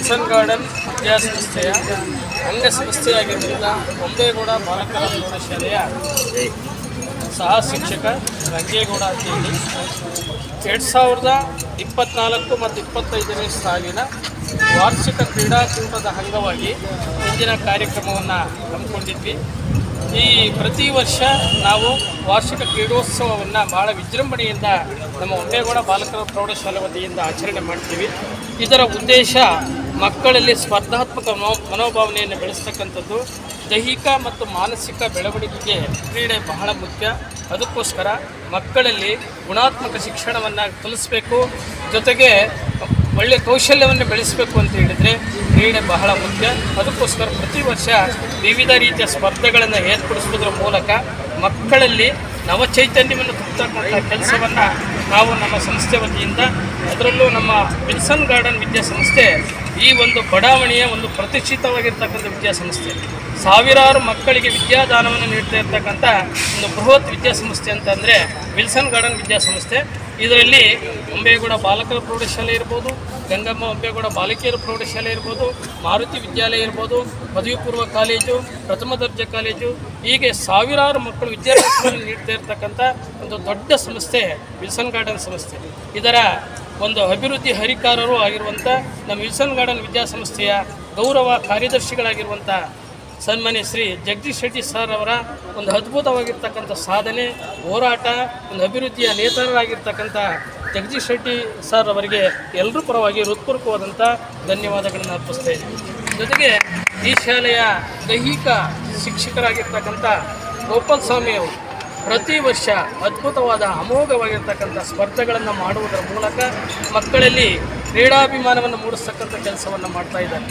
Wilson garden ವಿದ್ಯಾಸಂಸ್ಥೆಯ ಅಂಗಸಂಸ್ಥೆಯಾಗಿರುವಂಥ ಬೊಂಬೇಗೌಡ ಬಾಲಕರ ಪ್ರೌಢಶಾಲೆಯ ಸಹ ಶಿಕ್ಷಕ ರಂಗೇಗೌಡ ಅಂತೇಳಿ. ಎರಡು ಸಾವಿರದ ಇಪ್ಪತ್ನಾಲ್ಕು ಮತ್ತು ಇಪ್ಪತ್ತೈದನೇ ಸಾಲಿನ ವಾರ್ಷಿಕ ಕ್ರೀಡಾಕೂಟದ ಅಂಗವಾಗಿ ಇಂದಿನ ಕಾರ್ಯಕ್ರಮವನ್ನು ಹಮ್ಮಿಕೊಂಡಿದ್ವಿ. ಈ ಪ್ರತಿ ವರ್ಷ ನಾವು ವಾರ್ಷಿಕ ಕ್ರೀಡೋತ್ಸವವನ್ನು ಭಾಳ ವಿಜೃಂಭಣೆಯಿಂದ ನಮ್ಮ ಒಂಬೇಗೌಡ ಬಾಲಕರ ಪ್ರೌಢಶಾಲೆ ವತಿಯಿಂದ ಆಚರಣೆ ಮಾಡ್ತೀವಿ. ಇದರ ಉದ್ದೇಶ ಮಕ್ಕಳಲ್ಲಿ ಸ್ಪರ್ಧಾತ್ಮಕ ಮನೋ ಮನೋಭಾವನೆಯನ್ನು ಬೆಳೆಸ್ತಕ್ಕಂಥದ್ದು ದೈಹಿಕ ಮತ್ತು ಮಾನಸಿಕ ಬೆಳವಣಿಗೆಗೆ ಕ್ರೀಡೆ ಬಹಳ ಮುಖ್ಯ. ಅದಕ್ಕೋಸ್ಕರ ಮಕ್ಕಳಲ್ಲಿ ಗುಣಾತ್ಮಕ ಶಿಕ್ಷಣವನ್ನು ಕಲಿಸಬೇಕು. ಜೊತೆಗೆ ಒಳ್ಳೆಯ ಕೌಶಲ್ಯವನ್ನು ಬೆಳೆಸಬೇಕು ಅಂತ ಹೇಳಿದರೆ ಕ್ರೀಡೆ ಬಹಳ ಮುಖ್ಯ. ಅದಕ್ಕೋಸ್ಕರ ಪ್ರತಿ ವರ್ಷ ವಿವಿಧ ರೀತಿಯ ಸ್ಪರ್ಧೆಗಳನ್ನು ಏರ್ಪಡಿಸುವುದರ ಮೂಲಕ ಮಕ್ಕಳಲ್ಲಿ ನವಚೈತನ್ಯವನ್ನು ತುಂಬತಕ್ಕಂಥ ಕೆಲಸವನ್ನು ನಾವು ನಮ್ಮ ಸಂಸ್ಥೆ ವತಿಯಿಂದ ಅದರಲ್ಲೂ ನಮ್ಮ ವಿಲ್ಸನ್ ಗಾರ್ಡನ್ ವಿದ್ಯಾಸಂಸ್ಥೆ ಈ ಒಂದು ಬಡಾವಣೆಯ ಒಂದು ಪ್ರತಿಷ್ಠಿತವಾಗಿರ್ತಕ್ಕಂಥ ವಿದ್ಯಾಸಂಸ್ಥೆ. ಸಾವಿರಾರು ಮಕ್ಕಳಿಗೆ ವಿದ್ಯಾದಾನವನ್ನು ನೀಡ್ತಾ ಇರ್ತಕ್ಕಂಥ ಒಂದು ಬೃಹತ್ ವಿದ್ಯಾಸಂಸ್ಥೆ ಅಂತಂದರೆ ವಿಲ್ಸನ್ ಗಾರ್ಡನ್ ವಿದ್ಯಾಸಂಸ್ಥೆ. ಇದರಲ್ಲಿ ಒಂಬೇಗೌಡ ಬಾಲಕರ ಪ್ರೌಢಶಾಲೆ ಇರ್ಬೋದು, ಗಂಗಮ್ಮ ಒಂಬೇಗೌಡ ಬಾಲಕಿಯರ ಪ್ರೌಢಶಾಲೆ ಇರ್ಬೋದು, ಮಾರುತಿ ವಿದ್ಯಾಲಯ ಇರ್ಬೋದು ಪದವಿ ಪೂರ್ವ ಕಾಲೇಜು, ಪ್ರಥಮ ದರ್ಜೆ ಕಾಲೇಜು, ಹೀಗೆ ಸಾವಿರಾರು ಮಕ್ಕಳು ವಿದ್ಯಾಭ್ಯಾಸವನ್ನು ನೀಡ್ತಾ ಇರ್ತಕ್ಕಂಥ ಒಂದು ದೊಡ್ಡ ಸಂಸ್ಥೆ, ವಿಲ್ಸನ್ ಗಾರ್ಡನ್ ಸಂಸ್ಥೆ. ಇದರ ಒಂದು ಅಭಿವೃದ್ಧಿ ಹರಿಕಾರರು ಆಗಿರುವಂಥ ನಮ್ಮ ವಿಲ್ಸನ್ ಗಾರ್ಡನ್ ವಿದ್ಯಾಸಂಸ್ಥೆಯ ಗೌರವ ಕಾರ್ಯದರ್ಶಿಗಳಾಗಿರುವಂಥ ಸನ್ಮಾನ್ಯ ಶ್ರೀ ಜಗದೀಶ್ ಶೆಟ್ಟಿ ಸರ್ ಅವರ ಒಂದು ಅದ್ಭುತವಾಗಿರ್ತಕ್ಕಂಥ ಸಾಧನೆ, ಹೋರಾಟ, ಒಂದು ಅಭಿವೃದ್ಧಿಯ ನೇತಾರರಾಗಿರ್ತಕ್ಕಂಥ ಜಗದೀಶ್ ಶೆಟ್ಟಿ ಸರ್ ಅವರಿಗೆ ಎಲ್ಲರೂ ಪರವಾಗಿ ಹೃತ್ಪೂರ್ವಕವಾದಂಥ ಧನ್ಯವಾದಗಳನ್ನು ಅರ್ಪಿಸ್ತಾ ಜೊತೆಗೆ ಈ ಶಾಲೆಯ ದೈಹಿಕ ಶಿಕ್ಷಕರಾಗಿರ್ತಕ್ಕಂಥ ಗೋಪಾಲ್ ಸ್ವಾಮಿ ಅವರು ಪ್ರತಿ ವರ್ಷ ಅದ್ಭುತವಾದ, ಅಮೋಘವಾಗಿರ್ತಕ್ಕಂಥ ಸ್ಪರ್ಧೆಗಳನ್ನು ಮಾಡುವುದರ ಮೂಲಕ ಮಕ್ಕಳಲ್ಲಿ ಕ್ರೀಡಾಭಿಮಾನವನ್ನು ಮೂಡಿಸ್ತಕ್ಕಂಥ ಕೆಲಸವನ್ನು ಮಾಡ್ತಾ ಇದ್ದಾರೆ.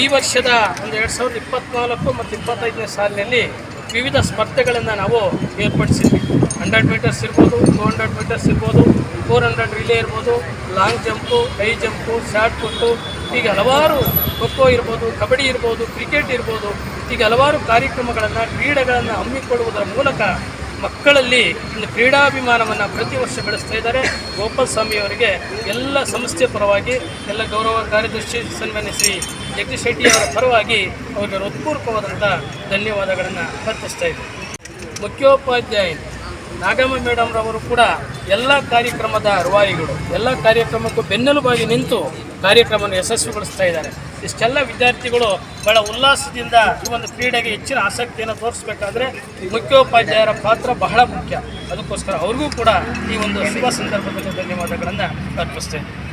ಈ ವರ್ಷದ ಒಂದು ಎರಡು ಸಾವಿರದ ಇಪ್ಪತ್ತ್ನಾಲ್ಕು ಮತ್ತು ಇಪ್ಪತ್ತೈದನೇ ಸಾಲಿನಲ್ಲಿ ವಿವಿಧ ಸ್ಪರ್ಧೆಗಳನ್ನು ನಾವು ಏರ್ಪಡಿಸಿದ್ವಿ. ಹಂಡ್ರೆಡ್ ಮೀಟರ್ಸ್ ಇರ್ಬೋದು, ಟೂ ಹಂಡ್ರೆಡ್ ಮೀಟರ್ಸ್ ಇರ್ಬೋದು, ಫೋರ್ ಹಂಡ್ರೆಡ್ ರಿಲೇ ಇರ್ಬೋದು, long jump, high jump, shot put, ಹೀಗೆ ಹಲವಾರು ಖೋಖೋ ಇರ್ಬೋದು, ಕಬಡ್ಡಿ ಇರ್ಬೋದು, ಕ್ರಿಕೆಟ್ ಇರ್ಬೋದು, ಹೀಗೆ ಹಲವಾರು ಕಾರ್ಯಕ್ರಮಗಳನ್ನು, ಕ್ರೀಡೆಗಳನ್ನು ಹಮ್ಮಿಕೊಳ್ಳುವುದರ ಮೂಲಕ ಮಕ್ಕಳಲ್ಲಿ ಒಂದು ಕ್ರೀಡಾಭಿಮಾನವನ್ನು ಪ್ರತಿ ವರ್ಷ ಬೆಳೆಸ್ತಾ ಇದ್ದಾರೆ. ಗೋಪಾಲ್ ಸ್ವಾಮಿಯವರಿಗೆ ಎಲ್ಲ ಸಂಸ್ಥೆ ಪರವಾಗಿ ಎಲ್ಲ ಗೌರವ ಕಾರ್ಯದರ್ಶಿ ಸನ್ಮಾನ್ಯ ಶ್ರೀ ಜಗದೀಶ್ ಶೆಟ್ಟಿ ಅವರ ಪರವಾಗಿ ಅವರಿಗೆ ಹೃತ್ಪೂರ್ವಕವಾದಂಥ ಧನ್ಯವಾದಗಳನ್ನು ಅರ್ಪಿಸ್ತಾ ಇದ್ದಾರೆ ಮುಖ್ಯೋಪಾಧ್ಯಾಯ ನಾಗಮ್ಮ ಮೇಡಮ್ರವರು ಕೂಡ ಎಲ್ಲ ಕಾರ್ಯಕ್ರಮದ ರೂವಾರಿಗಳು. ಎಲ್ಲ ಕಾರ್ಯಕ್ರಮಕ್ಕೂ ಬೆನ್ನೆಲುಬಾಗಿ ನಿಂತು ಕಾರ್ಯಕ್ರಮವನ್ನು ಯಶಸ್ವಿಗೊಳಿಸ್ತಾ ಇದ್ದಾರೆ. ಇಷ್ಟೆಲ್ಲ ವಿದ್ಯಾರ್ಥಿಗಳು ಬಹಳ ಉಲ್ಲಾಸದಿಂದ ಈ ಒಂದು ಕ್ರೀಡೆಗೆ ಹೆಚ್ಚಿನ ಆಸಕ್ತಿಯನ್ನು ತೋರಿಸ್ಬೇಕಾದ್ರೆ ಮುಖ್ಯೋಪಾಧ್ಯಾಯರ ಪಾತ್ರ ಬಹಳ ಮುಖ್ಯ. ಅದಕ್ಕೋಸ್ಕರ ಅವ್ರಿಗೂ ಕೂಡ ಈ ಒಂದು ಶುಭ ಸಂದರ್ಭದಲ್ಲಿ ಧನ್ಯವಾದಗಳನ್ನು ಅರ್ಪಿಸ್ತೇನೆ.